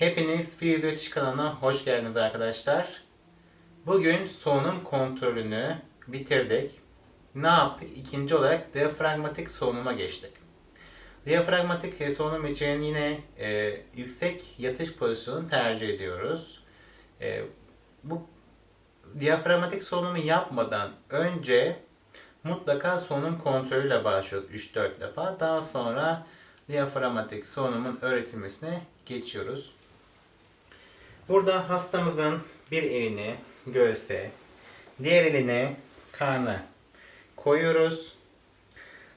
Hepiniz Fizyoloji kanalına hoş geldiniz arkadaşlar. Bugün solunum kontrolünü bitirdik. Ne yaptık? İkinci olarak diyafragmatik solunuma geçtik. Diyafragmatik solunum için yine e, yüksek yatış pozisyonunu tercih ediyoruz. E, bu diyafragmatik solunumu yapmadan önce mutlaka solunum kontrolüyle başlıyoruz 3-4 defa. Daha sonra diyafragmatik solunumun öğretilmesine geçiyoruz. Burada hastamızın bir elini göğse, diğer elini karnına koyuyoruz.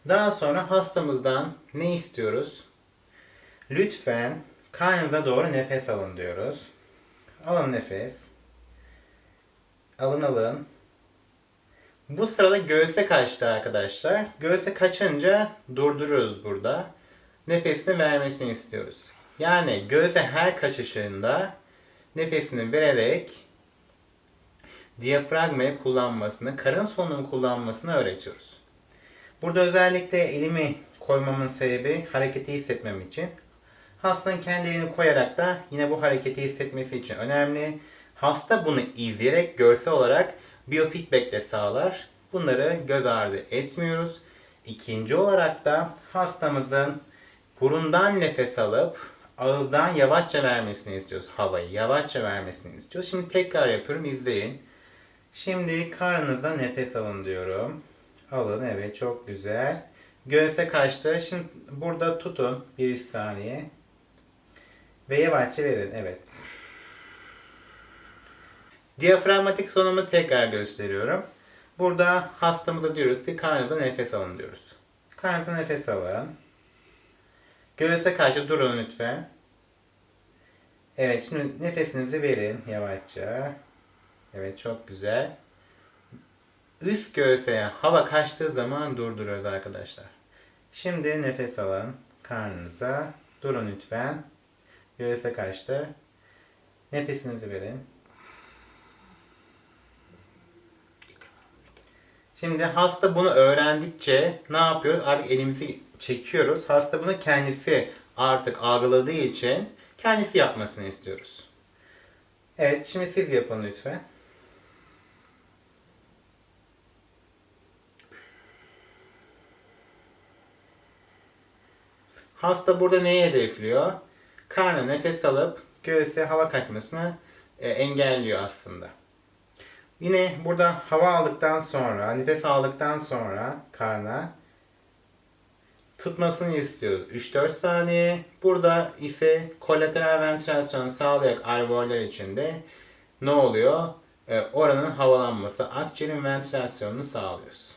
Daha sonra hastamızdan ne istiyoruz? Lütfen karnınıza doğru nefes alın diyoruz. Alın nefes. Alın alın. Bu sırada göğse kaçtı arkadaşlar. Göğse kaçınca durduruyoruz burada. Nefesini vermesini istiyoruz. Yani göğse her kaçışında nefesini vererek diyafragmayı kullanmasını, karın solunum kullanmasını öğretiyoruz. Burada özellikle elimi koymamın sebebi hareketi hissetmem için. Hastanın kendi elini koyarak da yine bu hareketi hissetmesi için önemli. Hasta bunu izleyerek görsel olarak biofeedback de sağlar. Bunları göz ardı etmiyoruz. İkinci olarak da hastamızın burundan nefes alıp ağızdan yavaşça vermesini istiyoruz. Havayı yavaşça vermesini istiyoruz. Şimdi tekrar yapıyorum izleyin. Şimdi karnınıza nefes alın diyorum. Alın evet çok güzel. Göğse kaçtı. Şimdi burada tutun bir saniye. Ve yavaşça verin evet. Diyafragmatik solunumu tekrar gösteriyorum. Burada hastamıza diyoruz ki karnınıza nefes alın diyoruz. Karnınıza nefes alın. Göğüse karşı durun lütfen. Evet şimdi nefesinizi verin yavaşça. Evet çok güzel. Üst göğse hava kaçtığı zaman durduruyoruz arkadaşlar. Şimdi nefes alın karnınıza. Durun lütfen. Göğüse kaçtı. Nefesinizi verin. Şimdi hasta bunu öğrendikçe ne yapıyoruz? Artık elimizi çekiyoruz. Hasta bunu kendisi artık algıladığı için kendisi yapmasını istiyoruz. Evet, şimdi siz yapın lütfen. Hasta burada neyi hedefliyor? Karnına nefes alıp göğüse hava kaçmasını e, engelliyor aslında. Yine burada hava aldıktan sonra, nefes aldıktan sonra karna tutmasını istiyoruz. 3-4 saniye. Burada ise kolateral ventilasyon sağlayarak alveoller içinde ne oluyor? E, oranın havalanması, akciğerin ventilasyonunu sağlıyoruz.